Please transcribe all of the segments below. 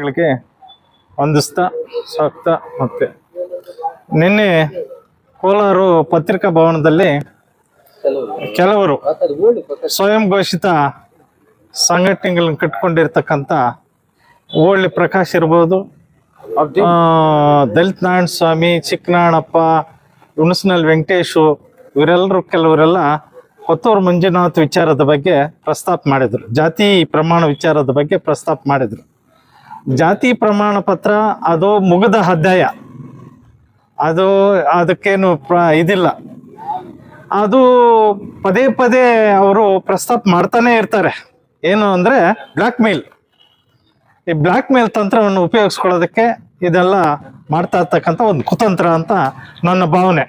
ಗಳಿಗೆ ಹೊಂದಿಸ್ತಾ ಸಾಕ್ತಾ ಮತ್ತೆ ನಿನ್ನೆ ಕೋಲಾರ ಪತ್ರಿಕಾ ಭವನದಲ್ಲಿ ಕೆಲವರು ಸ್ವಯಂ ಘೋಷಿತ ಸಂಘಟನೆಗಳನ್ನ ಕಟ್ಕೊಂಡಿರ್ತಕ್ಕಂಥ ಓಳ್ಳಿ ಪ್ರಕಾಶ್ ಇರ್ಬೋದು ದಲಿತ ನಾರಾಯಣ ಸ್ವಾಮಿ ಚಿಕ್ಕನಾಣಪ್ಪ ಹುಣಸನಲ್ ವೆಂಕಟೇಶು, ಇವರೆಲ್ಲರೂ ಕೆಲವರೆಲ್ಲ ಕೊತ್ತೂರು ಮಂಜುನಾಥ್ ವಿಚಾರದ ಬಗ್ಗೆ ಪ್ರಸ್ತಾಪ ಮಾಡಿದರು. ಜಾತಿ ಪ್ರಮಾಣ ವಿಚಾರದ ಬಗ್ಗೆ ಪ್ರಸ್ತಾಪ ಮಾಡಿದ್ರು. ಜಾತಿ ಪ್ರಮಾಣ ಪತ್ರ, ಅದು ಮುಗಿದ ಅಧ್ಯಾಯ. ಅದು ಅದಕ್ಕೇನು ಪ್ರ, ಇದಿಲ್ಲ. ಅದು ಪದೇ ಪದೇ ಅವರು ಪ್ರಸ್ತಾಪ ಮಾಡ್ತಾನೆ ಇರ್ತಾರೆ. ಏನು ಅಂದರೆ ಬ್ಲ್ಯಾಕ್ ಮೇಲ್ ಈ ಬ್ಲ್ಯಾಕ್ ಮೇಲ್ ತಂತ್ರವನ್ನು ಉಪಯೋಗಿಸ್ಕೊಳ್ಳೋದಕ್ಕೆ ಇದೆಲ್ಲ ಮಾಡ್ತಾ ಇರ್ತಕ್ಕಂಥ ಒಂದು ಕುತಂತ್ರ ಅಂತ ನನ್ನ ಭಾವನೆ.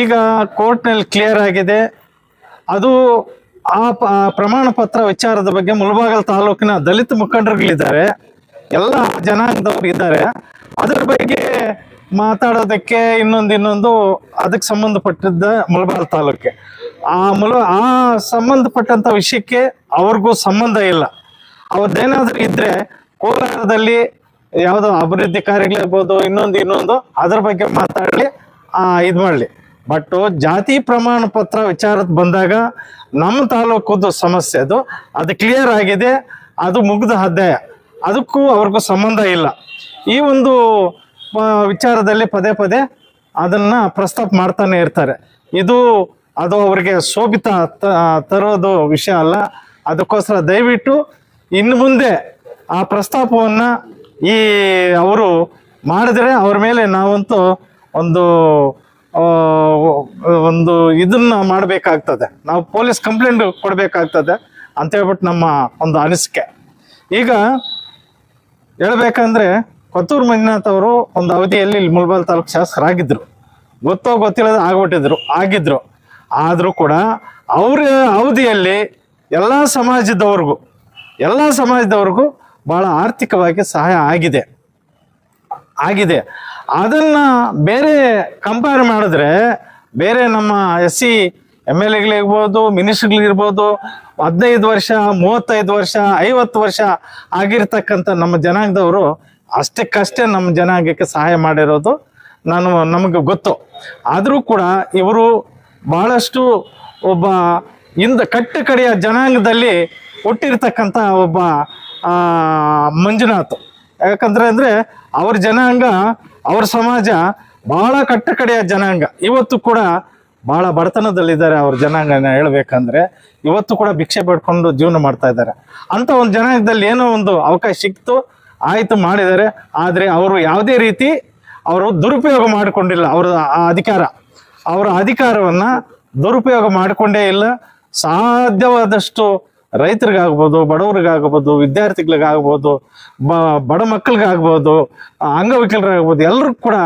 ಈಗ ಕೋರ್ಟ್ನಲ್ಲಿ ಕ್ಲಿಯರ್ ಆಗಿದೆ. ಅದು ಆ ಪ್ರಮಾಣ ಪತ್ರ ವಿಚಾರದ ಬಗ್ಗೆ ಮುಳಬಾಗಲ್ ತಾಲೂಕಿನ ದಲಿತ ಮುಖಂಡರುಗಳಿದ್ದಾರೆ. ಎಲ್ಲ ಜನಾಂಗದವ್ರು ಇದ್ದಾರೆ. ಅದ್ರ ಬಗ್ಗೆ ಮಾತಾಡೋದಕ್ಕೆ ಇನ್ನೊಂದು ಇನ್ನೊಂದು ಅದಕ್ಕೆ ಸಂಬಂಧಪಟ್ಟಿದ್ದ ಮುಳಬಾಗಲ್ ತಾಲೂಕಿಗೆ ಆ ಮುಲ ಆ ಸಂಬಂಧಪಟ್ಟಂತ ವಿಷಯಕ್ಕೆ ಅವ್ರಿಗೂ ಸಂಬಂಧ ಇಲ್ಲ. ಅವ್ರದ್ದೇನಾದ್ರೂ ಇದ್ರೆ ಕೋಲಾರದಲ್ಲಿ ಯಾವುದೋ ಅಭಿವೃದ್ಧಿ ಕಾರ್ಯಗಳಿರ್ಬೋದು, ಇನ್ನೊಂದು ಇನ್ನೊಂದು ಅದ್ರ ಬಗ್ಗೆ ಮಾತಾಡಲಿ ಇದು ಮಾಡಲಿ. ಬಟ್ ಜಾತಿ ಪ್ರಮಾಣ ಪತ್ರ ವಿಚಾರದ ಬಂದಾಗ ನಮ್ಮ ತಾಲೂಕದ್ದು ಸಮಸ್ಯೆ ಅದು. ಅದು ಕ್ಲಿಯರ್ ಆಗಿದೆ. ಅದು ಮುಗ್ದ ಅಧ್ಯಾಯ ಅದಕ್ಕೂ ಅವ್ರಿಗೂ ಸಂಬಂಧ ಇಲ್ಲ. ಈ ಒಂದು ವಿಚಾರದಲ್ಲಿ ಪದೇ ಪದೇ ಅದನ್ನ ಪ್ರಸ್ತಾಪ ಮಾಡ್ತಾನೆ ಇರ್ತಾರೆ. ಇದು, ಅದು ಅವರಿಗೆ ಶೋಭಿತ ತರೋದು ವಿಷಯ ಅಲ್ಲ. ಅದಕ್ಕೋಸ್ಕರ ದಯವಿಟ್ಟು ಇನ್ನು ಮುಂದೆ ಆ ಪ್ರಸ್ತಾಪವನ್ನು ಈ, ಅವರು ಮಾಡಿದ್ರೆ ಅವ್ರ ಮೇಲೆ ನಾವಂತೂ ಒಂದು ಒಂದು ಇದನ್ನ ಮಾಡಬೇಕಾಗ್ತದೆ. ನಾವು ಪೊಲೀಸ್ ಕಂಪ್ಲೇಂಟ್ ಕೊಡಬೇಕಾಗ್ತದೆ ಅಂತ ಹೇಳ್ಬಿಟ್ಟು ನಮ್ಮ ಒಂದು ಅನಿಸಿಕೆ. ಈಗ ಹೇಳ್ಬೇಕಂದ್ರೆ ಕೊತ್ತೂರು ಮಂಜುನಾಥ್ ಅವರು ಒಂದು ಅವಧಿಯಲ್ಲಿ ಇಲ್ಲಿ ಮುಳಬಾಲ್ ತಾಲೂಕು ಶಾಸಕರಾಗಿದ್ದರು ಗೊತ್ತೋ ಗೊತ್ತಿಲ್ಲದ ಆಗ್ಬಿಟ್ಟಿದ್ರು, ಆಗಿದ್ರು. ಆದರೂ ಕೂಡ ಅವರ ಅವಧಿಯಲ್ಲಿ ಎಲ್ಲ ಸಮಾಜದವ್ರಿಗೂ ಎಲ್ಲ ಸಮಾಜದವ್ರಿಗೂ ಭಾಳ ಆರ್ಥಿಕವಾಗಿ ಸಹಾಯ ಆಗಿದೆ. ಆಗಿದೆ. ಅದನ್ನ ಬೇರೆ ಕಂಪೇರ್ ಮಾಡಿದ್ರೆ, ಬೇರೆ ನಮ್ಮ ಎಸ್ ಸಿ ಎಂ ಎಲ್ ಎಗಳಿರ್ಬೋದು, ಮಿನಿಸ್ಟ್ರಿಗಳಿರ್ಬೋದು, ಹದಿನೈದು ವರ್ಷ, ಮೂವತ್ತೈದು ವರ್ಷ, ಐವತ್ತು ವರ್ಷ ಆಗಿರ್ತಕ್ಕಂಥ ನಮ್ಮ ಜನಾಂಗದವರು ಅಷ್ಟಕ್ಕಷ್ಟೇ ನಮ್ಮ ಜನಾಂಗಕ್ಕೆ ಸಹಾಯ ಮಾಡಿರೋದು ನಾನು, ನಮಗೆ ಗೊತ್ತು. ಆದರೂ ಕೂಡ ಇವರು ಬಹಳಷ್ಟು ಒಬ್ಬ ಇಂದ ಕಟ್ಟ ಕಡೆಯ ಜನಾಂಗದಲ್ಲಿ ಹುಟ್ಟಿರ್ತಕ್ಕಂಥ ಒಬ್ಬ ಮಂಜುನಾಥ್. ಯಾಕಂದ್ರೆ ಅಂದ್ರೆ ಅವ್ರ ಜನಾಂಗ, ಅವ್ರ ಸಮಾಜ ಬಹಳ ಕಟ್ಟ ಕಡೆಯ ಜನಾಂಗ. ಇವತ್ತು ಕೂಡ ಬಹಳ ಬಡತನದಲ್ಲಿದ್ದಾರೆ ಅವ್ರ ಜನಾಂಗನ ಹೇಳ್ಬೇಕಂದ್ರೆ. ಇವತ್ತು ಕೂಡ ಭಿಕ್ಷೆ ಪಡ್ಕೊಂಡು ಜೀವನ ಮಾಡ್ತಾ ಇದ್ದಾರೆ. ಅಂತ ಒಂದು ಜನಾಂಗದಲ್ಲಿ ಏನೋ ಒಂದು ಅವಕಾಶ ಸಿಕ್ತು, ಆಯ್ತು ಮಾಡಿದ್ದಾರೆ. ಆದರೆ ಅವರು ಯಾವುದೇ ರೀತಿ ಅವರು ದುರುಪಯೋಗ ಮಾಡಿಕೊಂಡಿಲ್ಲ. ಅವರ ಅಧಿಕಾರ, ಅವರ ಅಧಿಕಾರವನ್ನ ದುರುಪಯೋಗ ಮಾಡಿಕೊಂಡೇ ಇಲ್ಲ. ಸಾಧ್ಯವಾದಷ್ಟು ರೈತರಿಗಾಗ್ಬೋದು ಬಡವರಿಗಾಗ್ಬೋದು ವಿದ್ಯಾರ್ಥಿಗಳಿಗಾಗ್ಬೋದು ಬ ಬಡ ಮಕ್ಕಳಿಗಾಗ್ಬೋದು ಅಂಗವಿಕಲರಾಗ್ಬೋದು ಎಲ್ಲರೂ ಕೂಡ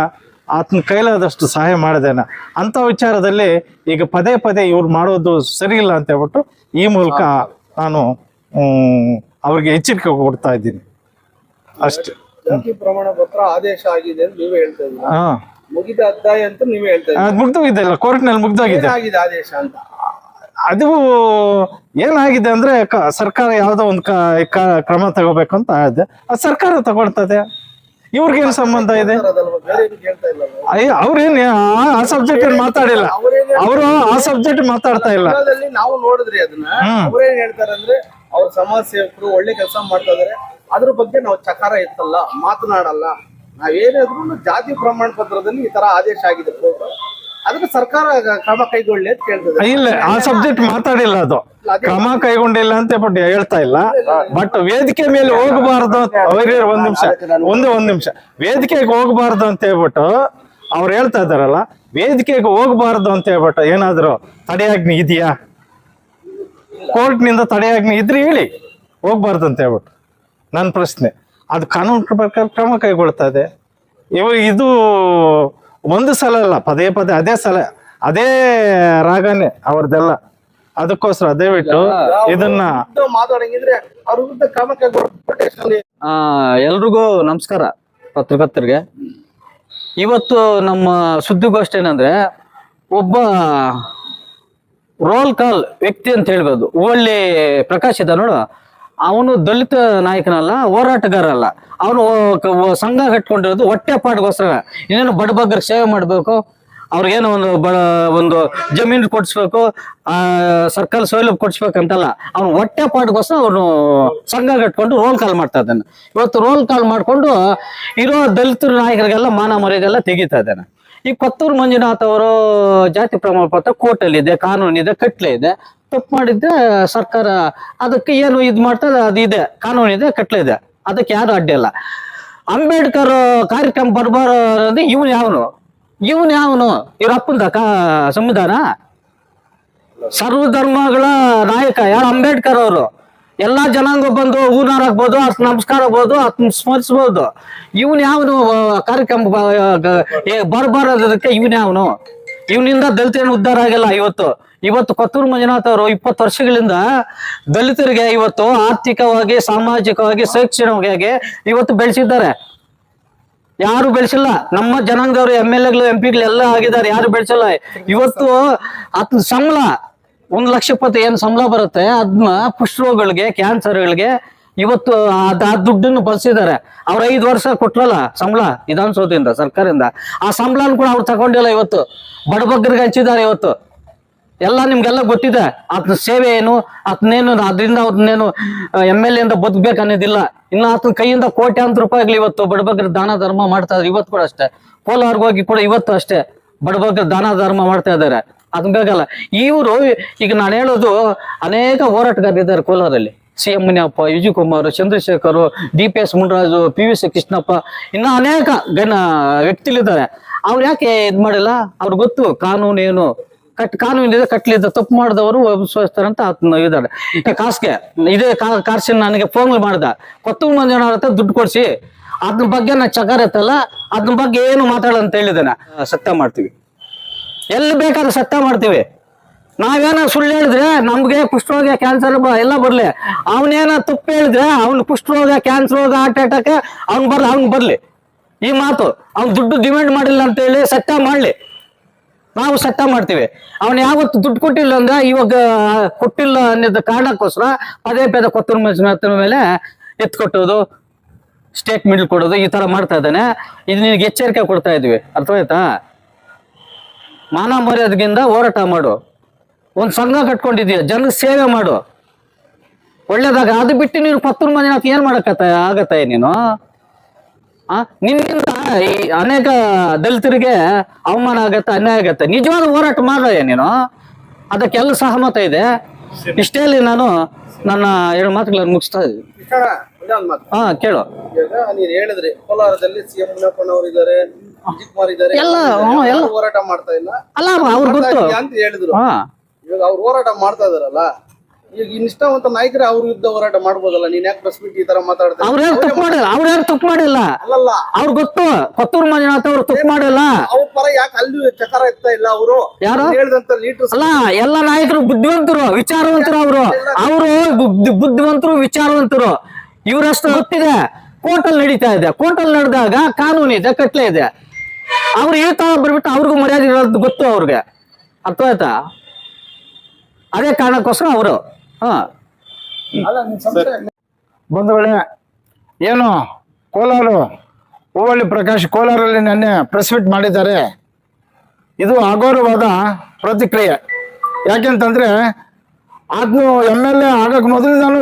ಆತನ ಕೈಲಾದಷ್ಟು ಸಹಾಯ ಮಾಡಿದ್ದೇನೆ. ಅಂಥ ವಿಚಾರದಲ್ಲಿ ಈಗ ಪದೇ ಪದೇ ಇವ್ರು ಮಾಡೋದು ಸರಿ ಇಲ್ಲ ಅಂತ ಹೇಳ್ಬಿಟ್ಟು ಈ ಮೂಲಕ ನಾನು ಅವ್ರಿಗೆ ಎಚ್ಚರಿಕೆ ಕೊಡ್ತಾ ಇದ್ದೀನಿ. ಅಷ್ಟೇ. ಪ್ರಮಾಣ ಪತ್ರ ಆದೇಶ ಆಗಿದೆ ಅಂತ ನೀವೇ ಹೇಳ್ತಾ ಇದ್ದೀರಾ? ಮುಗಿದ ಅಧ್ಯಾಯ ಅಂತ ನೀವೇ ಹೇಳ್ತಾ ಇದ್ದೀರಾ? ಅದು ಮುಗ್ದೋಗಿದೆಲ್ಲ ಕೋರ್ಟ್ನಲ್ಲಿ ಮುಗ್ದೋಗಿದೆ. ಆದೇಶ ಅಂತ? ಅದು ಏನಾಗಿದೆ ಅಂದ್ರೆ ಸರ್ಕಾರ ಯಾವುದೋ ಒಂದು ಕ್ರಮ ತಗೋಬೇಕು ಅಂತ ಇದೆ ಆ ಸರ್ಕಾರ ತಗೊಳ್ತದೆ. ಇವ್ರಿಗೇನ್ ಸಂಬಂಧ ಇದೆ? ಏನು? ಅಯ್ಯ ಅವ್ರೇನ್ ಆ- ಸಬ್ಜೆಕ್ಟ್ ಸಬ್ಜೆಕ್ಟ್ ಮಾತಾಡಿಲ್ಲ. ಅವರು ಆ ಸಬ್ಜೆಕ್ಟ್ ಮಾತಾಡ್ತಾ ಇಲ್ಲ. ನಾವು ನೋಡಿದ್ರಿ ಅದನ್ನ. ಅವ್ರೇನ್ ಹೇಳ್ತಾರೆ ಅಂದ್ರೆ ಅವ್ರ ಸಮಾಜ ಸೇವಕರು ಒಳ್ಳೆ ಕೆಲಸ ಮಾಡ್ತಾ ಇದಾರೆ. ಅದ್ರ ಬಗ್ಗೆ ನಾವು ಚಕಾರ ಎತ್ತಲ್ಲ ಮಾತನಾಡಲ್ಲ. ನಾವೇನಾದ್ರೂ ಜಾತಿ ಪ್ರಮಾಣ ಪತ್ರದಲ್ಲಿ ಈ ತರ ಆದೇಶ ಆಗಿದೆ ಅದಕ್ಕೆ ಸರ್ಕಾರ ಕ್ರಮ ಕೈಗೊಳ್ಳಿ ಅಂತ ಕೇಳ್ತದೆ ಇಲ್ಲ ಆ ಸಬ್ಜೆಕ್ಟ್ ಮಾತಾಡಿಲ್ಲ ಅದು. ಕ್ರಮ ಕೈಗೊಂಡಿಲ್ಲ ಅಂತ ಬಟ್ ಹೇಳ್ತಾ ಇಲ್ಲ. ಬಟ್ ವೇದಿಕೆ ಮೇಲೆ ಹೋಗಬಾರ್ದು ಒಂದ್ ನಿಮಿಷ. ಒಂದು ಒಂದ್ ನಿಮಿಷ. ವೇದಿಕೆಗೆ ಹೋಗಬಾರ್ದು ಅಂತ ಹೇಳ್ಬಿಟ್ಟು ಅವ್ರು ಹೇಳ್ತಾ ಇದಾರಲ್ಲ ವೇದಿಕೆಗೆ ಹೋಗಬಾರ್ದು ಅಂತ ಹೇಳ್ಬಿಟ್ಟು ಏನಾದ್ರು ತಡೆಯಾಜ್ಞೆ ಇದೆಯಾ? ಕೋರ್ಟ್ನಿಂದ ತಡೆಯಾಜ್ಞೆ ಇದ್ರೆ ಹೇಳಿ ಹೋಗ್ಬಾರ್ದು ಅಂತ ಹೇಳ್ಬಿಟ್ಟು. ನನ್ನ ಪ್ರಶ್ನೆ. ಅದು ಕಾನೂನು ಪ್ರಕಾರ ಕ್ರಮ ಕೈಗೊಳ್ತಾ ಇದೆ. ಇವ ಇದು ಒಂದು ಸಲ ಅಲ್ಲ ಪದೇ ಪದೇ ಅದೇ ಸಲ ಅದೇ ರಾಗನೇ ಅವ್ರದ್ದೆಲ್ಲ. ಅದಕ್ಕೋಸ್ಕರ ಅದೇ ಬಿಟ್ಟು ಇದನ್ನ ಮಾತಾಡಂಗಿದ್ರೆ ಅವ್ರ ವಿರುದ್ಧ ಆ ಎಲ್ರಿಗೂ ನಮಸ್ಕಾರ ಪತ್ರಕರ್ತರಿಗೆ. ಇವತ್ತು ನಮ್ಮ ಸುದ್ದಿಗೋಷ್ಠಿ ಏನಂದ್ರೆ ಒಬ್ಬ ರೋಲ್ ಕಾಲ್ ವ್ಯಕ್ತಿ ಅಂತ ಹೇಳ್ಬೋದು. ಒಳ್ಳೆ ಪ್ರಕಾಶ್ ಇದ್ದ ನೋಡು. ಅವನು ದಲಿತ ನಾಯಕನಲ್ಲ ಹೋರಾಟಗಾರ ಅಲ್ಲ ಅವನು ಸಂಘ ಕಟ್ಕೊಂಡಿರೋದು ಹೊಟ್ಟೆ ಪಾಠಗೋಸ್ಕರ ಇನ್ನೇನು ಬಡಬಗ್ಗರ ಸೇವೆ ಮಾಡಬೇಕು, ಅವ್ರಿಗೇನು ಒಂದು ಬಡ ಒಂದು ಜಮೀನು ಕೊಡಿಸ್ಬೇಕು ಸರ್ಕಾರ ಸೌಲಭ್ಯ ಕೊಡಿಸ್ಬೇಕಂತಲ್ಲ. ಅವ್ನು ಹೊಟ್ಟೆ ಪಾಟ್ಗೋಸ್ಕರ ಅವನು ಸಂಘ ಕಟ್ಕೊಂಡು ರೋಲ್ ಕಾಲ್ ಮಾಡ್ತಾ ಇದ್ದಾನೆ. ಇವತ್ತು ರೋಲ್ ಕಾಲ್ ಮಾಡಿಕೊಂಡು ಇರೋ ದಲಿತರ ನಾಯಕರಿಗೆಲ್ಲ ಮಾನ ಮರ್ಯಾದೆಲ್ಲ ತೆಗಿತಾ ಇದ್ದಾನೆ. ಈ ಕೊತ್ತೂರು ಮಂಜುನಾಥ್ ಅವರು ಜಾತಿ ಪ್ರಮಾಣ ಪತ್ರ ಕೋರ್ಟಲ್ಲಿದೆ, ಕಾನೂನಿದೆ ಕಟ್ಲೆ ಇದೆ. ತಪ್ಪು ಮಾಡಿದ್ರೆ ಸರ್ಕಾರ ಅದಕ್ಕೆ ಏನು ಇದು ಮಾಡ್ತದೆ, ಅದು ಇದೆ. ಕಾನೂನಿದೆ ಕಟ್ಲೆ ಇದೆ. ಅದಕ್ಕೆ ಯಾರು ಅಡ್ಡಿ ಇಲ್ಲ. ಅಂಬೇಡ್ಕರ್ ಕಾರ್ಯಕ್ರಮ ಬರಬಾರದು ಇವನು ಯಾವನು? ಇವನು ಯಾವನು? ಇವ್ರ ಅಪ್ಪಂದ ಕಾ, ಸಂವಿಧಾನ? ಸರ್ವ ಧರ್ಮಗಳ ನಾಯಕ ಯಾರು ಅಂಬೇಡ್ಕರ್ ಅವರು? ಎಲ್ಲಾ ಜನಾಂಗ ಬಂದು ಹೂನಾರ ಹಾಕ್ಬೋದು ಅತ್ ನಮಸ್ಕಾರ ಆಗ್ಬೋದು ಅತ್ ಸ್ಮರಿಸ್ಬೋದು. ಇವನ್ ಯಾವನು ಕಾರ್ಯಕ್ರಮ ಬರಬಾರದಕ್ಕೆ ಇವನ್ ಯಾವನು? ಇವನಿಂದ ದಲಿತನ ಉದ್ಧಾರ ಆಗಿಲ್ಲ ಇವತ್ತು. ಇವತ್ತು ಕೊತ್ತೂರು ಮಂಜುನಾಥ್ ಅವರು ಇಪ್ಪತ್ತು ವರ್ಷಗಳಿಂದ ದಲಿತರಿಗೆ ಇವತ್ತು ಆರ್ಥಿಕವಾಗಿ, ಸಾಮಾಜಿಕವಾಗಿ, ಶೈಕ್ಷಣಿಕವಾಗಿ ಇವತ್ತು ಬೆಳೆಸಿದ್ದಾರೆ. ಯಾರು ಬೆಳೆಸಿಲ್ಲ? ನಮ್ಮ ಜನಾಂಗದವರು, ಎಂ ಎಲ್ ಎಗಳು, ಎಂ ಪಿಗಳು ಎಲ್ಲ ಆಗಿದ್ದಾರೆ. ಯಾರು ಬೆಳೆಸಲ್ಲ? ಇವತ್ತು ಅತ್ ಸಂಬಳ ಒಂದ್ ಲಕ್ಷ ಇಪ್ಪತ್ತು ಏನ್ ಸಂಬಳ ಬರುತ್ತೆ ಅದನ್ನ ಕುಷ್ಠರೋಗಗಳಿಗೆ ಕ್ಯಾನ್ಸರ್ಗಳಿಗೆ ಇವತ್ತು ಆ ದುಡ್ಡನ್ನು ಬಳಸಿದ್ದಾರೆ ಅವ್ರ ಐದು ವರ್ಷ ಕೊಟ್ರಲ್ಲ ಸಂಬಳ ವಿಧಾನಸೌಧದಿಂದ, ಸರ್ಕಾರದಿಂದ. ಆ ಸಂಬಳನ ಕೂಡ ಅವ್ರು ತಗೊಂಡಿಲ್ಲ ಇವತ್ತು. ಬಡಬಗ್ಗರಿಗೆ ಹಂಚಿದ್ದಾರೆ ಇವತ್ತು. ಎಲ್ಲ ನಿಮ್ಗೆಲ್ಲ ಗೊತ್ತಿದೆ. ಆತನ ಸೇವೆ ಏನು ಆತನೇನು ಅದರಿಂದ ಅದನ್ನೇನು ಎಂ ಎಲ್ ಎಂದ ಬದುಕ್ಬೇಕು ಅನ್ನೋದಿಲ್ಲ. ಇನ್ನು ಆತನ ಕೈಯಿಂದ ಕೋಟ್ಯಾಂತರ ರೂಪಾಯಿಗಳು ಇವತ್ತು ಬಡಬಗ್ಗರ ದಾನ ಧರ್ಮ ಮಾಡ್ತಾ ಇದ್ದಾರೆ. ಇವತ್ತು ಕೂಡ ಅಷ್ಟೇ. ಕೋಲಾರ್ಗೆ ಹೋಗಿ ಕೂಡ ಇವತ್ತು ಅಷ್ಟೇ ಬಡಬಗ್ಗರ ದಾನ ಧರ್ಮ ಮಾಡ್ತಾ ಇದ್ದಾರೆ. ಬೇಕಲ್ಲ. ಇವರು ಈಗ ನಾನು ಹೇಳೋದು ಅನೇಕ ಹೋರಾಟಗಾರರಿದ್ದಾರೆ ಕೋಲಾರಲ್ಲಿ. C M Muniyappa Vijayakumar Chandrashekar, D P S Munaraju, P V C Krishnappa, ಇನ್ನೂ ಅನೇಕ ಗಣ ವ್ಯಕ್ತಿಗಳಿದ್ದಾರೆ. ಅವ್ರು ಯಾಕೆ ಇದು ಮಾಡಿಲ್ಲ? ಅವ್ರಿಗೆ ಗೊತ್ತು, ಕಾನೂನು ಏನು? ಕಟ್, ಕಾನೂನಿದೆ ಕಟ್ಲಿದ್ದ ತಪ್ಪು ಮಾಡಿದವರು ಒಪ್ಪಿಸ್ತಾರೆ ಅಂತ ಆತನ ಇದ್ದಾರೆ. ಕಾಸ್ಗೆ ಇದೇ ಕಾರ್ಸಿನ ನನಗೆ ಫೋನ್ ಮಾಡ್ದ. ಕೊತ್ತು ಮಂದಿ ಹತ್ರ ದುಡ್ಡು ಕೊಡಿಸಿ, ಅದ್ರ ಬಗ್ಗೆ ನಾನು ಚಕಾರ ಎತ್ತಲ್ಲ ಅದ್ರ ಬಗ್ಗೆ ಏನು ಮಾತಾಡ ಅಂತ ಸತ್ಯ ಮಾಡ್ತೀವಿ. ಎಲ್ಲಿ ಬೇಕಾದ್ರೆ ಸತ್ಯ ಮಾಡ್ತೀವಿ. ನಾವೇನ ಸುಳ್ಳು ಹೇಳಿದ್ರೆ ನಮ್ಗೆ ಕುಷ್ಠರೋಗ ಕ್ಯಾನ್ಸರ್ ಎಲ್ಲ ಬರ್ಲಿ. ಅವನೇನ ತುಪ್ಪ ಹೇಳಿದ್ರೆ ಅವ್ನ ಕುಷ್ಠರೋಗ ಕ್ಯಾನ್ಸರ್ ರೋಗ ಹಾರ್ಟ್ ಅಟ್ಯಾಕ್ ಅವ್ನ್ ಬರ್ಲಿ ಅವ್ನ್ ಬರ್ಲಿ. ಈ ಮಾತು ಅವ್ನ್ ದುಡ್ಡು ಡಿಮ್ಯಾಂಡ್ ಮಾಡಿಲ್ಲ ಅಂತ ಹೇಳಿ ಸತ್ಯ ಮಾಡ್ಲಿ. ನಾವು ಸತ್ಯ ಮಾಡ್ತೀವಿ. ಅವನು ಯಾವತ್ತು ದುಡ್ಡು ಕೊಟ್ಟಿಲ್ಲ ಅಂದ್ರೆ ಇವಾಗ, ಕೊಟ್ಟಿಲ್ಲ ಅನ್ನೋದು ಕಾರಣಕ್ಕೋಸ್ಕರ ಪದೇ ಪದೇ ಕೊತ್ತೂರು ಮಂಜುನಾಥನ ಮೇಲೆ ಎತ್ಕೊಟ್ಟೋದು ಸ್ಟೇಟ್ಮೆಂಟ್ ಕೊಡೋದು ಈ ತರ ಮಾಡ್ತಾ ಇದ್ದಾನೆ. ಇದು ನಿನಗೆ ಎಚ್ಚರಿಕೆ ಕೊಡ್ತಾ ಇದ್ವಿ. ಅರ್ಥವಾಯ್ತಾ? ಮಾನ ಮರ್ಯಾದೆಗಿಂದ ಹೋರಾಟ ಮಾಡು. ಒಂದು ಸಂಘ ಕಟ್ಕೊಂಡಿದೀಯ ಜನ ಸೇವೆ ಮಾಡು. ಒಳ್ಳೇದಾಗ ಅದು ಬಿಟ್ಟು ನೀನು ಕೊತ್ತೂರು ಮಂಜುನಾಥ್ ಏನ್ ಮಾಡಕತ್ತ, ಆಗತ್ತ ನೀನು? ನಿನ್ನಿಂದ ಈ ಅನೇಕ ದಲಿತರಿಗೆ ಅವಮಾನ ಆಗತ್ತೆ, ಅನ್ಯಾಯ ಆಗತ್ತೆ. ನಿಜವಾದ ಹೋರಾಟ ಮಾಡಯ್ಯ ನೀನು? ಅದಕ್ಕೆಲ್ಲ ಸಹಮತ ಇದೆ. ಇಷ್ಟೇ ನಾನು ನನ್ನ ಎರಡು ಮಾತುಗಳನ್ನು ಮುಗಿಸ್ತಾ ಇದ್ದೀನಿ. ಹಾ ಕೇಳು. ನೀನ್ ಹೇಳಿದ್ರಿ ಕೋಲಾರದಲ್ಲಿ ಸಿಎಂ ಮುನಿಯಪ್ಪನವರು ಇದಾರೆ ವಿಜಯ್ ಕುಮಾರ್ ಇದಾರೆ ಎಲ್ಲ. ಹೋರಾಟ ಮಾಡ್ತಾ ಇಲ್ಲ? ಅಲ್ಲ ಅವ್ರು ಗೊತ್ತು ಅಂತ ಹೇಳಿದ್ರು. ಇವಾಗ ಅವ್ರು ಹೋರಾಟ ಮಾಡ್ತಾ ಇದಾರಲ್ಲ ಈಗ ನಿಷ್ಠಾವಂತ ನಾಯಕರೇ ಅವ್ರ ಯುದ್ಧ ಹೋರಾಟ ಮಾಡ್ಬೋದಲ್ಲ? ನೀನ್ ಯಾಕೆ ಪ್ರೆಸ್ ಮೀಟ್ ಈ ತರ ಮಾತಾಡ್ತಾರೆ ಅವ್ರು ಯಾರು ತಪ್ಪು ಮಾಡಿಲ್ಲ ಅವ್ರು ಯಾರು ತಪ್ಪು ಮಾಡಿಲ್ಲ? ಅಲ್ಲಲ್ಲ. ಅವ್ರು ಗೊತ್ತು ಕೊತ್ತೂರು ಮಂಜುನಾಥ್ ಅವ್ರು ತಪ್ಪು ಮಾಡಿಲ್ಲ. ಅವ್ರ ಪರ ಯಾಕೆ ಅಲ್ಲಿ ಚಕಾರ ಎತ್ತಾ ಇಲ್ಲ ಅವರು? ಯಾರು? ಹೇಳಿದಂತ ಲೀಡರ್ಸ್ ಅಲ್ಲ ಎಲ್ಲ ನಾಯಕರು ಬುದ್ಧಿವಂತರು ವಿಚಾರವಂತರು ಅವರು. ಅವರು ಬುದ್ಧಿವಂತರು ವಿಚಾರವಂತರು. ಇವರಷ್ಟು ಗೊತ್ತಿದೆ. ಕೋರ್ಟಲ್ಲಿ ನಡೀತಾ ಇದೆ. ಕೋರ್ಟಲ್ಲಿ ನಡೆದಾಗ ಕಾನೂನು ಇದೆ ಕಟ್ಲೆ ಇದೆ. ಅವ್ರು ಈ ತರ ಬರ್ಬಿಟ್ಟು ಅವ್ರಿಗೂ ಮರ್ಯಾದೆ ಇರೋದು ಗೊತ್ತು ಅವ್ರಿಗೆ. ಅರ್ಥ ಆಯ್ತಾ ಅದೇ ಕಾರಣಕ್ಕೋಸ್ಕರ ಅವರು. ಹಾ. ಬಂಧುಗಳೇ ಏನು ಕೋಲಾರ ಹೂವಳ್ಳಿ ಪ್ರಕಾಶ್ ಕೋಲಾರಲ್ಲಿ ನೆನ್ನೆ ಪ್ರೆಸ್ ಮೀಟ್ ಮಾಡಿದ್ದಾರೆ. ಇದು ಅಗೌರವಾದ ಪ್ರತಿಕ್ರಿಯೆ. ಯಾಕೆಂತಂದ್ರೆ ಆತನು ಎಂ ಎಲ್ ಎ ಆಗಕ್ಕೆ ಮೊದಲಿಂದನೂ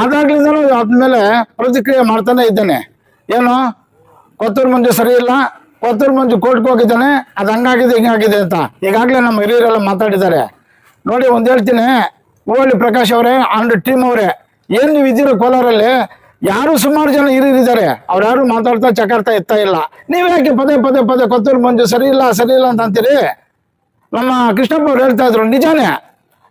ಆದಾಗ್ಲಿಂದನೂ ಆದ್ಮೇಲೆ ಪ್ರತಿಕ್ರಿಯೆ ಮಾಡ್ತಾನೆ ಇದ್ದಾನೆ. ಏನು? ಕೊತ್ತೂರು ಮಂಜು ಸರಿ ಇಲ್ಲ. ಕೊತ್ತೂರು ಮಂಜು ಕೋರ್ಟ್ಗೆ ಹೋಗಿದ್ದಾನೆ. ಅದು ಹಂಗಾಗಿದೆ ಹಿಂಗಾಗಿದೆ ಅಂತ. ಈಗಾಗಲೇ ನಮ್ಮ ಹಿರಿಯರೆಲ್ಲ ಮಾತಾಡಿದ್ದಾರೆ. ನೋಡಿ, ಒಂದು ಹೇಳ್ತೀನಿ. ಓಳಿ ಪ್ರಕಾಶ್ ಅವರೇ ಅಂಡ್ ಟೀಮ್ ಅವರೇ, ಏನು ನೀವು ಇದ್ದೀರೋ ಕೋಲಾರಲ್ಲಿ? ಯಾರು ಸುಮಾರು ಜನ ಹಿರಿಯರಿದ್ದಾರೆ. ಅವ್ರು ಯಾರು ಮಾತಾಡ್ತಾ ಚಕಾರ್ತಾ ಇರ್ತಾ ಇಲ್ಲ. ನೀವು ಯಾಕೆ ಪದೇ ಪದೇ ಪದೇ ಕೊತ್ತೂರು ಮಂಜು ಸರಿ ಇಲ್ಲ ಸರಿ ಇಲ್ಲ ಅಂತ ಅಂತೀರಿ? ನಮ್ಮ ಕೃಷ್ಣಪ್ಪ ಅವ್ರು ಹೇಳ್ತಾ ಇದ್ರು, ನಿಜಾನೇ?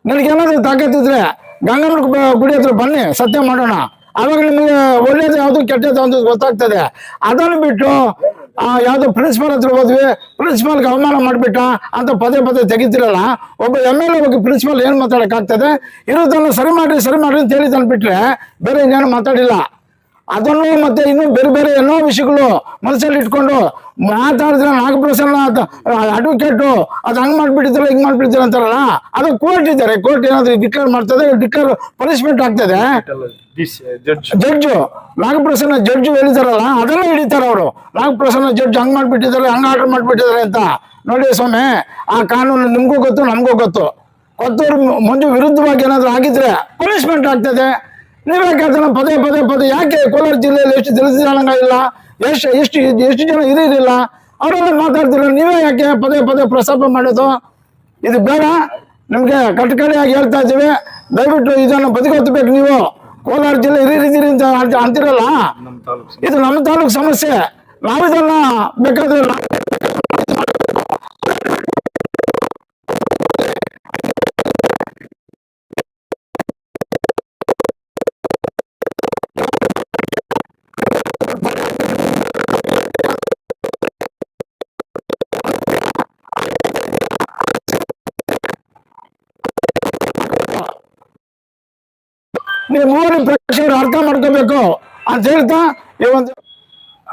ನನಗೇನಾದ್ರೂ ತಾಕತ್ತಿದ್ರೆ ಗಂಗನ ಗುಡಿ ಹತ್ರ ಬನ್ನಿ, ಸತ್ಯ ಮಾಡೋಣ. ಅವಾಗ ನಿಮಗೆ ಒಳ್ಳೇದು ಯಾವುದು ಕೆಟ್ಟದ್ದು ಅಂತ ಗೊತ್ತಾಗ್ತದೆ. ಅದನ್ನು ಬಿಟ್ಟು ಯಾವ್ದೋ ಪ್ರಿನ್ಸಿಪಾಲ್ ಹತ್ರ ಹೋದ್ವಿ ಪ್ರಿನ್ಸಿಪಾಲ್ಗೆ ಅವಮಾನ ಮಾಡಿಬಿಟ್ಟ ಅಂತ ಪದೇ ಪದೇ ತೆಗಿತಿರಲ್ಲ, ಒಬ್ಬ ಎಂ ಎಲ್ ಎ ಬಗ್ಗೆ ಪ್ರಿನ್ಸಿಪಾಲ್ ಏನು ಮಾತಾಡೋಕ್ಕಾಗ್ತದೆ? ಇರೋದನ್ನು ಸರಿ ಮಾಡ್ರಿ ಸರಿ ಮಾಡ್ರಿ ಅಂತ ಹೇಳಿ ತಂದುಬಿಟ್ರೆ ಬೇರೆ ಇನ್ನೇನು ಮಾತಾಡಿಲ್ಲ. ಅದನ್ನು ಮತ್ತೆ ಇನ್ನು ಬೇರೆ ಬೇರೆ ಏನೋ ವಿಷಯಗಳು ಮನಸ್ಸಲ್ಲಿ ಇಟ್ಕೊಂಡು ಮಾತಾಡಿದ್ರೆ ನಾಗಪ್ರಸನ್ನ ಅಡ್ವೊಕೇಟು ಅದು ಹಂಗ್ ಮಾಡ್ಬಿಟ್ಟಿದ್ದಾರೆ ಹಿಂಗ್ ಮಾಡಿಬಿಡ್ತಾರೆ ಅಂತಾರಲ್ಲ, ಅದು ಕೋರ್ಟ್ ಇದ್ದಾರೆ. ಕೋರ್ಟ್ ಏನಾದ್ರೂ ಡಿಕ್ಲೇರ್ ಮಾಡ್ತದೆ ಡಿಕ್ಲೇರ್ ಪನಿಷ್ಮೆಂಟ್ ಆಗ್ತದೆ? ಜಡ್ಜ್ ಜಡ್ಜು ನಾಗಪ್ರಸನ್ನ ಜಡ್ಜು ಹೇಳಿದಾರಲ್ಲ, ಅದನ್ನ ಹಿಡಿತಾರೆ ಅವರು. ನಾಗಪ್ರಸನ್ನ ಜಡ್ಜ್ ಹಂಗ್ ಮಾಡಿಬಿಟ್ಟಿದ್ದಾರೆ, ಹಂಗೆ ಆರ್ಡರ್ ಮಾಡ್ಬಿಟ್ಟಿದ್ದಾರೆ ಅಂತ. ನೋಡಿ ಸ್ವಾಮಿ, ಆ ಕಾನೂನು ನಿಮಗೂ ಗೊತ್ತು, ನಮಗೂ ಗೊತ್ತು. ಕೊತ್ತೂರು ಮಂಜು ವಿರುದ್ಧವಾಗಿ ಏನಾದರೂ ಆಗಿದ್ರೆ ಪನಿಷ್ಮೆಂಟ್ ಆಗ್ತದೆ. ನೀವ್ಯಾಕೆ ಕೇಳ್ತಾರೆ ಪದೇ ಪದೇ ಪದೇ. ಯಾಕೆ ಕೋಲಾರ ಜಿಲ್ಲೆಯಲ್ಲಿ ಎಷ್ಟು ದಲಿತ ಜನಾಂಗ ಇಲ್ಲ ಎಷ್ಟು ಎಷ್ಟು ಎಷ್ಟು ಜನ ಇದಿಲ್ಲ ಅವರೆಲ್ಲ ಮಾತಾಡ್ತಿಲ್ಲ ನೀವೇ ಯಾಕೆ ಪದೇ ಪದೇ ಪ್ರಸ್ತಾಪ ಮಾಡೋದು? ಇದು ಬೇಡ. ನಿಮ್ಗೆ ಕಟ್ಕಡೆಯಾಗಿ ಹೇಳ್ತಾ ಇದ್ದೀವಿ. ದಯವಿಟ್ಟು ಇದನ್ನು ಬದುಕೊತ್ಬೇಕು ನೀವು. ಕೋಲಾರ ಜಿಲ್ಲೆ ಹಿರಿಯರಿದ್ದೀರಿ ಅಂತ ಅಂತ್- ಅಂತಿರಲ್ಲ? ಇದು ನಮ್ಮ ತಾಲೂಕು ಸಮಸ್ಯೆ. ನಾವಿದನ್ನ ಬೇಕಾದ್ರೆ ನೀವು ಮೂರು ಪ್ರೇಕ್ಷಕರು ಅರ್ಥ ಮಾಡ್ಕೋಬೇಕು. ಅಂತ ಹೇಳ್ತಾ ಈ ಒಂದು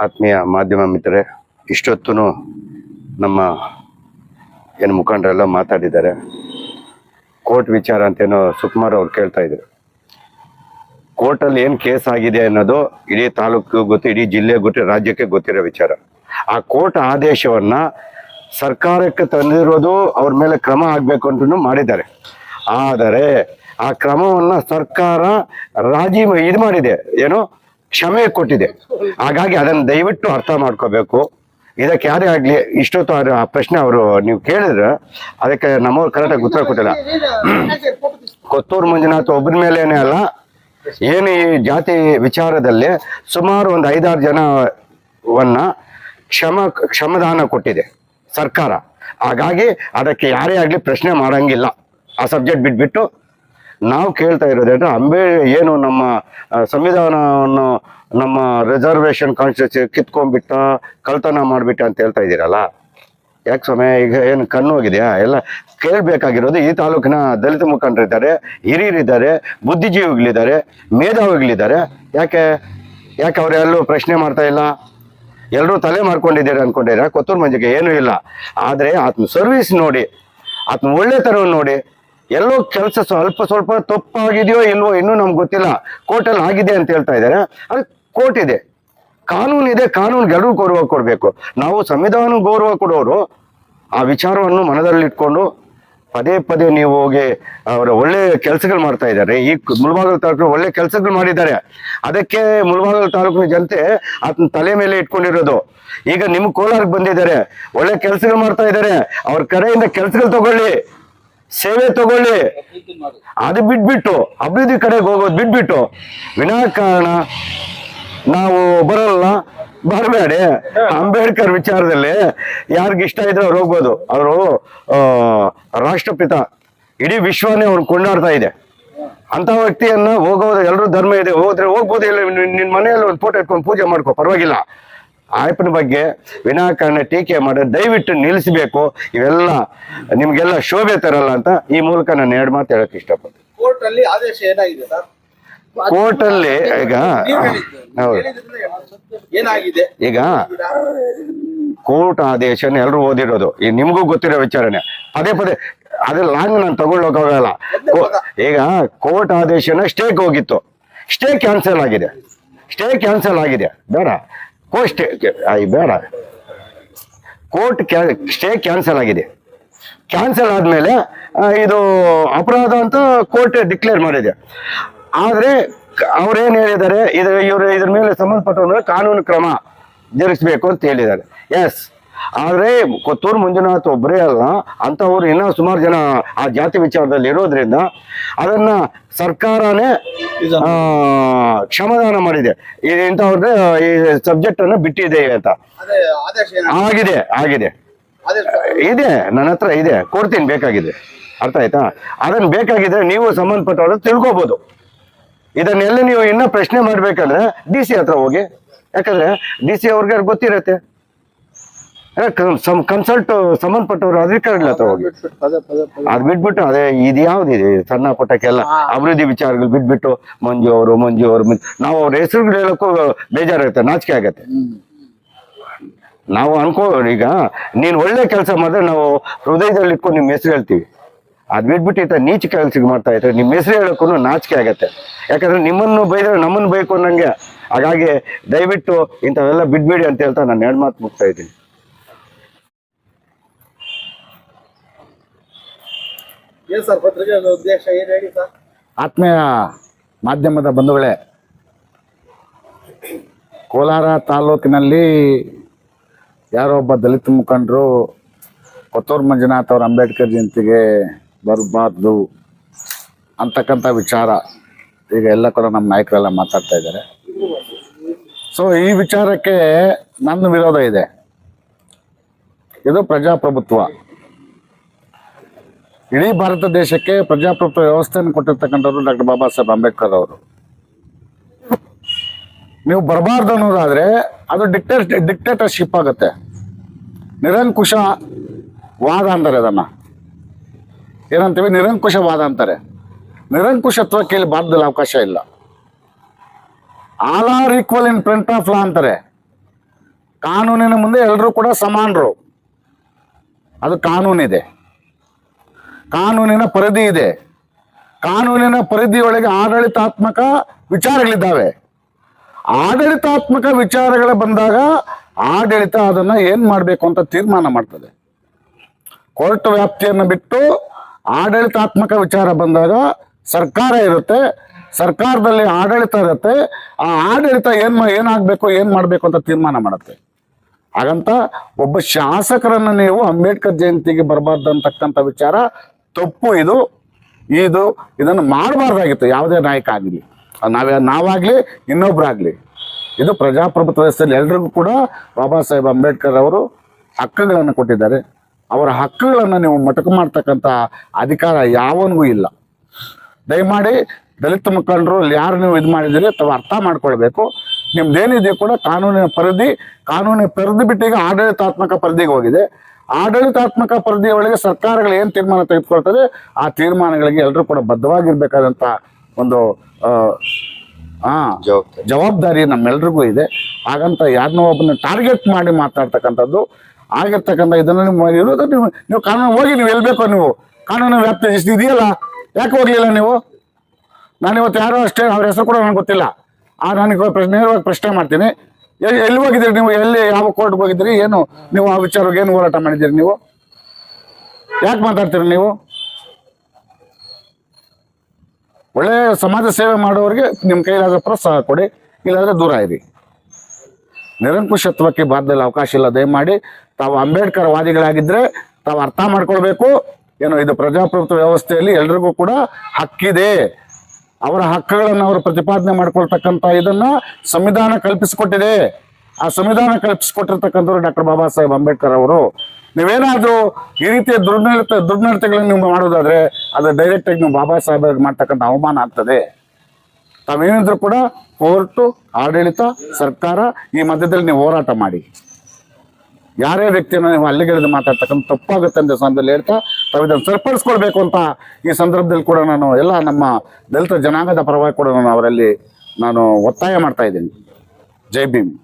ಆತ್ಮೀಯ ಮಾಧ್ಯಮ ಮಿತ್ರರೇ ಇಷ್ಟೊತ್ತು ನಮ್ಮ ಏನು ಮುಖಂಡರೆಲ್ಲ ಮಾತಾಡಿದ್ದಾರೆ. ಕೋರ್ಟ್ ವಿಚಾರ ಅಂತೇನೋ ಸುಕುಮಾರ್ ಅವ್ರು ಕೇಳ್ತಾ ಇದ್ರು. ಕೋರ್ಟಲ್ಲಿ ಏನು ಕೇಸ್ ಆಗಿದೆ ಅನ್ನೋದು ಇಡೀ ತಾಲೂಕು ಗೊತ್ತು, ಇಡೀ ಜಿಲ್ಲೆ ಗೊತ್ತು, ರಾಜ್ಯಕ್ಕೆ ಗೊತ್ತಿರೋ ವಿಚಾರ. ಆ ಕೋರ್ಟ್ ಆದೇಶವನ್ನ ಸರ್ಕಾರಕ್ಕೆ ತಂದಿರೋದು ಅವ್ರ ಮೇಲೆ ಕ್ರಮ ಆಗಬೇಕು ಅಂತೂ ಮಾಡಿದ್ದಾರೆ. ಆದರೆ ಆ ಕ್ರಮವನ್ನ ಸರ್ಕಾರ ರಾಜಿ ಇದು ಮಾಡಿದೆ, ಏನು, ಕ್ಷಮೆ ಕೊಟ್ಟಿದೆ. ಹಾಗಾಗಿ ಅದನ್ನ ದಯವಿಟ್ಟು ಅರ್ಥ ಮಾಡ್ಕೋಬೇಕು. ಇದಕ್ಕೆ ಯಾರೇ ಆಗ್ಲಿ, ಇಷ್ಟೊತ್ತು ಆ ಪ್ರಶ್ನೆ ಅವರು ನೀವು ಕೇಳಿದ್ರೆ ಅದಕ್ಕೆ ನಮ್ಮವ್ರು ಕರೆಕ್ಟಾಗಿ ಉತ್ತರ ಕೊಟ್ಟಿಲ್ಲ. ಕೊತ್ತೂರು ಮಂಜುನಾಥ್ ಒಬ್ಬರ ಮೇಲೇನೆ ಅಲ್ಲ, ಏನು ಈ ಜಾತಿ ವಿಚಾರದಲ್ಲಿ ಸುಮಾರು ಒಂದು ಐದಾರು ಜನವನ್ನ ಕ್ಷಮ, ಕ್ಷಮದಾನ ಕೊಟ್ಟಿದೆ ಸರ್ಕಾರ. ಹಾಗಾಗಿ ಅದಕ್ಕೆ ಯಾರೇ ಆಗಲಿ ಪ್ರಶ್ನೆ ಮಾಡಂಗಿಲ್ಲ. ಆ ಸಬ್ಜೆಕ್ಟ್ ಬಿಟ್ಬಿಟ್ಟು ನಾವು ಕೇಳ್ತಾ ಇರೋದೇನು ಅಂಬೇ ಏನು ನಮ್ಮ ಸಂವಿಧಾನವನ್ನು ನಮ್ಮ ರಿಸರ್ವೇಶನ್ ಕಾನ್ಸ್ಟಿಟ್ಯೂನ್ಸಿ ಕಿತ್ಕೊಂಡ್ಬಿಟ್ಟ, ಕಳ್ತನ ಮಾಡಿಬಿಟ್ಟ ಅಂತ ಹೇಳ್ತಾ ಇದ್ದೀರಲ್ಲ? ಯಾಕೆ ಸ್ವಾಮಿ, ಈಗ ಏನು ಕಣ್ಣು ಹೋಗಿದೆಯಾ? ಎಲ್ಲ ಕೇಳಬೇಕಾಗಿರೋದು ಈ ತಾಲೂಕಿನ ದಲಿತ ಮುಖಂಡರಿದ್ದಾರೆ ಹಿರಿಯರಿದ್ದಾರೆ, ಬುದ್ಧಿಜೀವಿಗಳಿದ್ದಾರೆ, ಮೇಧಾವಿಗಳಿದ್ದಾರೆ. ಯಾಕೆ ಯಾಕೆ ಅವರೆಲ್ಲೂ ಪ್ರಶ್ನೆ ಮಾಡ್ತಾ ಇಲ್ಲ? ಎಲ್ಲರೂ ತಲೆ ಮಾಡ್ಕೊಂಡಿದ್ದೀರ ಅನ್ಕೊಂಡಿರ? ಕೊತ್ತೂರು ಮಂಜಿಗೆ ಏನೂ ಇಲ್ಲ. ಆದರೆ ಆತನ ಸರ್ವಿಸ್ ನೋಡಿ ಆತನ ಒಳ್ಳೆತನವನ್ನು ನೋಡಿ ಎಲ್ಲೋ ಕೆಲಸ ಸ್ವಲ್ಪ ಸ್ವಲ್ಪ ತಪ್ಪಾಗಿದೆಯೋ ಇಲ್ವೋ ಇನ್ನೂ ನಮ್ಗೆ ಗೊತ್ತಿಲ್ಲ. ಕೋರ್ಟಲ್ಲಿ ಆಗಿದೆ ಅಂತ ಹೇಳ್ತಾ ಇದ್ದಾರೆ. ಅದು ಕೋರ್ಟ್ ಇದೆ. ಕಾನೂನು ಇದೆ, ಕಾನೂನು ಎಲ್ಲರೂ ಗೌರವ ಕೊಡಬೇಕು. ನಾವು ಸಂವಿಧಾನ ಗೌರವ ಕೊಡೋರು, ಆ ವಿಚಾರವನ್ನು ಮನದಲ್ಲಿಟ್ಕೊಂಡು ಪದೇ ಪದೇ ನೀವು ಹೋಗಿ ಅವರ ಒಳ್ಳೆ ಕೆಲಸಗಳು ಮಾಡ್ತಾ ಇದ್ದಾರೆ. ಈ ಮುಳಬಾಗಿಲು ತಾಲೂಕು ಒಳ್ಳೆ ಕೆಲಸಗಳು ಮಾಡಿದ್ದಾರೆ. ಅದಕ್ಕೆ ಮುಳುಬಾಗಲ ತಾಲೂಕಿನ ಜನತೆ ಅದನ್ನ ತಲೆ ಮೇಲೆ ಇಟ್ಕೊಂಡಿರೋದು. ಈಗ ನಿಮ್ ಕೋಲಾರಕ್ಕೆ ಬಂದಿದ್ದಾರೆ. ಒಳ್ಳೆ ಕೆಲಸಗಳು ಮಾಡ್ತಾ ಇದ್ದಾರೆ. ಅವ್ರ ಕಡೆಯಿಂದ ಕೆಲಸಗಳು ತಗೊಳ್ಳಿ. ಸೇವೆ ತಗೊಳ್ಳಿ. ಅದು ಬಿಟ್ಬಿಟ್ಟು ಅಭಿವೃದ್ಧಿ ಕಡೆಗೆ ಹೋಗೋದು ಬಿಟ್ಬಿಟ್ಟು ವಿನಾಕಾರಣ ನಾವು ಬರಲ್ಲ. ಬರಬೇಡಿ. ಅಂಬೇಡ್ಕರ್ ವಿಚಾರದಲ್ಲಿ ಇಷ್ಟ ಇದ್ರೆ ಅವ್ರು ಹೋಗ್ಬೋದು. ಅವರು ರಾಷ್ಟ್ರಪಿತ. ಇಡೀ ವಿಶ್ವನೇ ಅವ್ರು ಕೊಂಡಾಡ್ತಾ ಇದೆ. ಅಂತ ವ್ಯಕ್ತಿಯನ್ನ ಹೋಗೋದು ಎಲ್ಲರೂ ಧರ್ಮ ಇದೆ. ಹೋದ್ರೆ ಹೋಗ್ಬೋದು ಇಲ್ಲ. ನಿನ್ನ ನಿನ್ ಮನೆಯಲ್ಲಿ ಒಂದು ಫೋಟೋ ಇಟ್ಕೊಂಡು ಪೂಜೆ ಮಾಡ್ಕೋ. ಪರವಾಗಿಲ್ಲ. ಆಯಪ್ಪನ ಬಗ್ಗೆ ವಿನಾಕಾರಣ ಟೀಕೆ ಮಾಡಿ ದಯವಿಟ್ಟು ನಿಲ್ಲಿಸಬೇಕು. ಇವೆಲ್ಲ ನಿಮ್ಗೆಲ್ಲ ಶೋಭೆ ತರಲ್ಲ ಅಂತ ಈ ಮೂಲಕ ನಾನು ಎರಡು ಮಾತು ಹೇಳಕ್ ಇಷ್ಟಪಡ್ತೀನಿ. ಕೋರ್ಟ್ ಅಲ್ಲಿ ಆದೇಶ ಏನಾಗಿದೆ ಸರ್? ಕೋರ್ಟಲ್ಲಿ ಈಗ ನೀವು ಹೌದು. ಏನಾಗಿದೆ? ಈಗ ಕೋರ್ಟ್ ಆದೇಶನ ಎಲ್ಲರೂ ಓದಿರೋದು. ಈ ನಿಮಗೂ ಗೊತ್ತಿರೋ ವಿಚಾರನೆ ಪದೇ ಪದೇ ಅದೇ ಲಾಂಗ್ ನಾನು ತಗೊಳ್ಳೋಕಾಗಲ್ಲ ಈಗ ಕೋರ್ಟ್ ಆದೇಶನ ಸ್ಟೇಕ್ ಹೋಗಿತ್ತು. ಸ್ಟೇ ಕ್ಯಾನ್ಸಲ್ ಆಗಿದೆ. ಸ್ಟೇ ಕ್ಯಾನ್ಸಲ್ ಆಗಿದೆ. ಬೇಡ. ಕೋ ಸ್ಟೇ ಬೇಡ. ಕೋರ್ಟ್ ಸ್ಟೇ ಕ್ಯಾನ್ಸಲ್ ಆಗಿದೆ. ಕ್ಯಾನ್ಸಲ್ ಆದಮೇಲೆ ಇದು ಅಪರಾಧ ಅಂತ ಕೋರ್ಟ್ ಡಿಕ್ಲೇರ್ ಮಾಡಿದೆ. ಆದರೆ ಅವ್ರೇನು ಹೇಳಿದ್ದಾರೆ? ಇದು ಇವರು ಇದ್ರ ಮೇಲೆ ಸಂಬಂಧಪಟ್ಟ ಕಾನೂನು ಕ್ರಮ ಜರುಗಿಸ್ಬೇಕು ಅಂತ ಹೇಳಿದ್ದಾರೆ. ಎಸ್ ಆದರೆ ಕೊತ್ತೂರು ಮಂಜುನಾಥ್ ಒಬ್ಬರೇ ಅಲ್ಲ ಅಂಥವ್ರು ಇನ್ನೂ ಸುಮಾರು ಜನ ಆ ಜಾತಿ ವಿಚಾರದಲ್ಲಿ ಇರೋದ್ರಿಂದ ಅದನ್ನ ಸರ್ಕಾರನೇ ಕ್ಷಮಾದಾನ ಮಾಡಿದೆ. ಇಂಥವ್ರದ್ದು ಈ ಸಬ್ಜೆಕ್ಟ್ ಅನ್ನು ಬಿಟ್ಟಿದೆ ಅಂತ. ಆಗಿದೆ ಆಗಿದೆ. ಇದೆ? ನನ್ನ ಹತ್ರ ಇದೆ. ಕೊಡ್ತೀನಿ ಬೇಕಾಗಿದೆ. ಅರ್ಥ ಆಯ್ತಾ? ಅದನ್ನ ಬೇಕಾಗಿದ್ರೆ ನೀವು ಸಂಬಂಧಪಟ್ಟವ್ರ ತಿಳ್ಕೊಬೋದು. ಇದನ್ನೆಲ್ಲ ನೀವು ಇನ್ನೂ ಪ್ರಶ್ನೆ ಮಾಡ್ಬೇಕಂದ್ರೆ ಡಿ ಸಿ ಹತ್ರ ಹೋಗಿ. ಯಾಕಂದ್ರೆ ಡಿ ಸಿ ಅವ್ರಿಗೆ ಗೊತ್ತಿರತ್ತೆ. ಕನ್ಸಲ್ಟ್ ಸಂಬಂಧಪಟ್ಟವರು ಅಧಿಕಾರಿಗಳ ಹತ್ರ ಹೋಗಿ. ಅದ್ ಬಿಟ್ಬಿಟ್ಟು ಅದೇ ಇದು ಯಾವ್ದಿದೆ? ಸಣ್ಣ ಪುಟ್ಟಕ್ಕೆಲ್ಲ ಅಭಿವೃದ್ಧಿ ವಿಚಾರಗಳು ಬಿಟ್ಬಿಟ್ಟು ಮಂಜು ಅವರು ಮಂಜು ಅವರು ನಾವು ಅವ್ರ ಹೆಸರುಗಳು ಹೇಳಕ್ಕೂ ಬೇಜಾರಾಗುತ್ತೆ ನಾಚಿಕೆ ಆಗತ್ತೆ. ನಾವು ಅನ್ಕೋ ಈಗ ನೀನ್ ಒಳ್ಳೆ ಕೆಲಸ ಮಾಡಿದ್ರೆ ನಾವು ಹೃದಯದಲ್ಲಿ ಇಟ್ಕೊಂಡು ನಿಮ್ಮ ಹೆಸರು ಹೇಳ್ತೀವಿ. ಅದ್ ಬಿಟ್ಬಿಟ್ಟು ಈತ ನೀಚ ಕೆಲಸ ಮಾಡ್ತಾ ಇದ್ರೆ ನಿಮ್ಮ ಹೆಸರು ಹೇಳಕ್ಕೂ ನಾಚಿಕೆ ಆಗತ್ತೆ. ಯಾಕಂದ್ರೆ ನಿಮ್ಮನ್ನು ಬೈದ್ರೆ ನಮ್ಮನ್ನು ಬೈಕು ಅನ್ನಂಗೆ. ಹಾಗಾಗಿ ದಯವಿಟ್ಟು ಇಂಥವೆಲ್ಲ ಬಿಡ್ಬೇಡಿ ಅಂತ ಹೇಳ್ತಾ ನಾನು ಎರಡು ಮಾತು ಮುಗ್ತಾ ಇದ್ದೀನಿ. ಆತ್ಮೀಯ ಮಾಧ್ಯಮದ ಬಂಧುಗಳೇ, ಕೋಲಾರ ತಾಲೂಕಿನಲ್ಲಿ ಯಾರೋ ಒಬ್ಬ ದಲಿತ ಮುಖಂಡರು ಕೊತ್ತೂರು ಮಂಜುನಾಥ್ ಅವರ ಅಂಬೇಡ್ಕರ್ ಜಯಂತಿಗೆ ಬರಬಾರ್ದು ಅಂತಕ್ಕಂಥ ವಿಚಾರ ಈಗ ಎಲ್ಲ ಕೂಡ ನಮ್ಮ ನಾಯಕರೆಲ್ಲ ಮಾತಾಡ್ತಾ ಇದ್ದಾರೆ. ಸೊ ಈ ವಿಚಾರಕ್ಕೆ ನನ್ನ ವಿರೋಧ ಇದೆ. ಇದು ಪ್ರಜಾಪ್ರಭುತ್ವ. ಇಡೀ ಭಾರತ ದೇಶಕ್ಕೆ ಪ್ರಜಾಪ್ರಭುತ್ವ ವ್ಯವಸ್ಥೆಯನ್ನು ಕೊಟ್ಟಿರ್ತಕ್ಕಂಥವ್ರು ಡಾಕ್ಟರ್ ಬಾಬಾ ಸಾಹೇಬ್ ಅಂಬೇಡ್ಕರ್ ಅವರು. ನೀವು ಬರಬಾರ್ದು ಅನ್ನೋದಾದ್ರೆ ಅದು ಡಿಕ್ಟೇಟ್ ಡಿಕ್ಟೇಟರ್ಶಿಪ್ ಆಗುತ್ತೆ. ನಿರಂಕುಶ ವಾದ ಅಂತಾರೆ ಅದನ್ನು. ಏನಂತೀವಿ? ನಿರಂಕುಶ ವಾದ ಅಂತಾರೆ. ನಿರಂಕುಶತ್ವಕ್ಕೆ ಇಲ್ಲಿ ಭಾರತದಲ್ಲಿ ಅವಕಾಶ ಇಲ್ಲ. All are equal in front of law ಅಂತಾರೆ. ಕಾನೂನಿನ ಮುಂದೆ ಎಲ್ಲರೂ ಕೂಡ ಸಮಾನರು. ಅದು ಕಾನೂನಿದೆ. ಕಾನೂನಿನ ಪರಿಧಿ ಇದೆ. ಕಾನೂನಿನ ಪರಿಧಿಯೊಳಗೆ ಆಡಳಿತಾತ್ಮಕ ವಿಚಾರಗಳಿದ್ದಾವೆ. ಆಡಳಿತಾತ್ಮಕ ವಿಚಾರಗಳು ಬಂದಾಗ ಆಡಳಿತ ಅದನ್ನು ಏನು ಮಾಡಬೇಕು ಅಂತ ತೀರ್ಮಾನ ಮಾಡ್ತದೆ. ಕೋರ್ಟ್ ವ್ಯಾಪ್ತಿಯನ್ನು ಬಿಟ್ಟು ಆಡಳಿತಾತ್ಮಕ ವಿಚಾರ ಬಂದಾಗ ಸರ್ಕಾರ ಇರುತ್ತೆ, ಸರ್ಕಾರದಲ್ಲಿ ಆಡಳಿತ ಇರುತ್ತೆ, ಆ ಆಡಳಿತ ಏನ್ ಏನಾಗಬೇಕು, ಏನು ಮಾಡಬೇಕು ಅಂತ ತೀರ್ಮಾನ ಮಾಡುತ್ತೆ. ಹಾಗಂತ ಒಬ್ಬ ಶಾಸಕರನ್ನು ನೀವು ಅಂಬೇಡ್ಕರ್ ಜಯಂತಿಗೆ ಬರಬಾರ್ದು ಅಂತಕ್ಕಂಥ ವಿಚಾರ ತಪ್ಪು ಇದು ಇದು, ಇದನ್ನು ಮಾಡಬಾರ್ದಾಗಿತ್ತು. ಯಾವುದೇ ನಾಯಕ ಆಗಲಿ. ನಾವೇ, ನಾವಾಗಲಿ ಇನ್ನೊಬ್ಬರಾಗಲಿ ಇದು ಪ್ರಜಾಪ್ರಭುತ್ವ ವ್ಯವಸ್ಥೆಯಲ್ಲಿ ಎಲ್ರಿಗೂ ಕೂಡ ಬಾಬಾ ಸಾಹೇಬ್ ಅಂಬೇಡ್ಕರ್ ಅವರು ಹಕ್ಕುಗಳನ್ನು ಕೊಟ್ಟಿದ್ದಾರೆ. ಅವರ ಹಕ್ಕುಗಳನ್ನು ನೀವು ಮೊಟಕು ಮಾಡ್ತಕ್ಕಂಥ ಅಧಿಕಾರ ಯಾವನಿಗೂ ಇಲ್ಲ. ದಯಮಾಡಿ ದಲಿತ ಮುಖಂಡರು ಯಾರು ನೀವು ಇದು ಮಾಡಿದ್ದೀರಿ ತಾವು ಅರ್ಥ ಮಾಡ್ಕೊಳ್ಬೇಕು. ನಿಮ್ದೇನಿದೆ ಕೂಡ ಕಾನೂನಿನ ಪರಿಧಿ ಕಾನೂನಿನ ಪರಿಧಿ ಬಿಟ್ಟಿಗೆ ಆಡಳಿತಾತ್ಮಕ ಪರಿಧಿಗೆ ಹೋಗಿದೆ. ಆಡಳಿತಾತ್ಮಕ ಪರಿಧಿಯ ಒಳಗೆ ಸರ್ಕಾರಗಳು ಏನು ತೀರ್ಮಾನ ತೆಗೆದುಕೊಳ್ತದೆ ಆ ತೀರ್ಮಾನಗಳಿಗೆ ಎಲ್ಲರೂ ಕೂಡ ಬದ್ಧವಾಗಿರ್ಬೇಕಾದಂಥ ಒಂದು ಆ, ಜವಾಬ್ದಾರಿ. ನಮ್ಮೆಲ್ರಿಗೂ ಇದೆ. ಹಾಗಂತ ಯಾರನ್ನೋ ಒಬ್ಬನ ಟಾರ್ಗೆಟ್ ಮಾಡಿ ಮಾತಾಡ್ತಕ್ಕಂಥದ್ದು ಆಗಿರ್ತಕ್ಕಂಥ ಇದನ್ನು ನೀವು ಇರೋದು ನೀವು ನೀವು ಕಾನೂನು ಹೋಗಿ ನೀವು ಎಲ್ಲಿ ಬೇಕೋ ನೀವು. ಕಾನೂನು ವ್ಯಾಪ್ತಿ ಎಷ್ಟು ಇದೆಯಲ್ಲ ಯಾಕೆ ಹೋಗ್ಲಿಲ್ಲ ನೀವು? ನಾನು ಇವತ್ತು ಯಾರೋ ಅಷ್ಟೇ ಅವ್ರ ಹೆಸರು ಕೂಡ ನನಗೆ ಗೊತ್ತಿಲ್ಲ. ಆ ನನಗೆ ಪ್ರಶ್ನೆ ನೇರವಾಗಿ ಪ್ರಶ್ನೆ ಮಾಡ್ತೀನಿ. ಎಲ್ಲಿ ಹೋಗಿದ್ರಿ ನೀವು? ಎಲ್ಲಿ ಯಾವ ಕೋರ್ಟ್ ಹೋಗಿದ್ರಿ ಏನು ನೀವು ಆ ವಿಚಾರವಾಗಿ ಏನು ಹೋರಾಟ ಮಾಡಿದ್ದೀರಿ ನೀವು? ಯಾಕೆ ಮಾತಾಡ್ತೀರಿ ನೀವು? ಒಳ್ಳೆ ಸಮಾಜ ಸೇವೆ ಮಾಡೋರಿಗೆ ನಿಮ್ಮ ಕೈಲಾದ ಪ್ರೋತ್ಸಾಹ ಕೊಡಿ, ಇಲ್ಲಾಂದ್ರೆ ದೂರ ಇರಿ. ನಿರಂಕುಶತ್ವಕ್ಕೆ ಭಾರತದಲ್ಲಿ ಅವಕಾಶ ಇಲ್ಲ, ದಯಮಾಡಿ ತಾವು ಅಂಬೇಡ್ಕರ್ ವಾದಿಗಳಾಗಿದ್ರೆ ತಾವು ಅರ್ಥ ಮಾಡ್ಕೊಳ್ಬೇಕು. ಏನು ಇದು ಪ್ರಜಾಪ್ರಭುತ್ವ ವ್ಯವಸ್ಥೆಯಲ್ಲಿ ಎಲ್ರಿಗೂ ಕೂಡ ಹಕ್ಕಿದೆ. ಅವರ ಹಕ್ಕುಗಳನ್ನು ಅವರು ಪ್ರತಿಪಾದನೆ ಮಾಡ್ಕೊಳ್ತಕ್ಕಂಥ ಇದನ್ನ ಸಂವಿಧಾನ ಕಲ್ಪಿಸಿಕೊಟ್ಟಿದೆ. ಆ ಸಂವಿಧಾನ ಕಲ್ಪಿಸಿಕೊಟ್ಟಿರ್ತಕ್ಕಂಥವ್ರು ಡಾಕ್ಟರ್ ಬಾಬಾ ಸಾಹೇಬ್ ಅಂಬೇಡ್ಕರ್ ಅವರು. ನೀವೇನಾದರೂ ಈ ರೀತಿಯ ದುರ್ನಡತೆ, ದುರ್ನಡತೆಗಳನ್ನು ನೀವು ಮಾಡೋದಾದ್ರೆ ಅದು ಡೈರೆಕ್ಟ್ ಆಗಿ ನೀವು ಬಾಬಾ ಸಾಹೇಬ್ ಮಾಡ್ತಕ್ಕಂಥ ಅವಮಾನ ಆಗ್ತದೆ. ತಾವೇನಿದ್ರು ಕೂಡ ಕೋರ್ಟು, ಆಡಳಿತ, ಸರ್ಕಾರ ಈ ಮಧ್ಯದಲ್ಲಿ ನೀವು ಹೋರಾಟ ಮಾಡಿ. ಯಾರೇ ವ್ಯಕ್ತಿಯನ್ನು ನೀವು ಅಲ್ಲಿಗೆಳೆದು ಮಾತಾಡ್ತಕ್ಕಂಥ ತಪ್ಪಾಗುತ್ತೆ ಅಂತ ಸಂದರ್ಭದಲ್ಲಿ ಹೇಳ್ತಾ ತಾವು ಇದನ್ನು ಸರಿಪಡಿಸ್ಕೊಳ್ಬೇಕು ಅಂತ ಈ ಸಂದರ್ಭದಲ್ಲಿ ಕೂಡ ನಾನು ಎಲ್ಲ ನಮ್ಮ ದಲಿತ ಜನಾಂಗದ ಪರವಾಗಿ ಕೂಡ ನಾನು ಅವರಲ್ಲಿ ನಾನು ಒತ್ತಾಯ ಮಾಡ್ತಾ ಇದ್ದೀನಿ. ಜೈ ಭೀಮ್.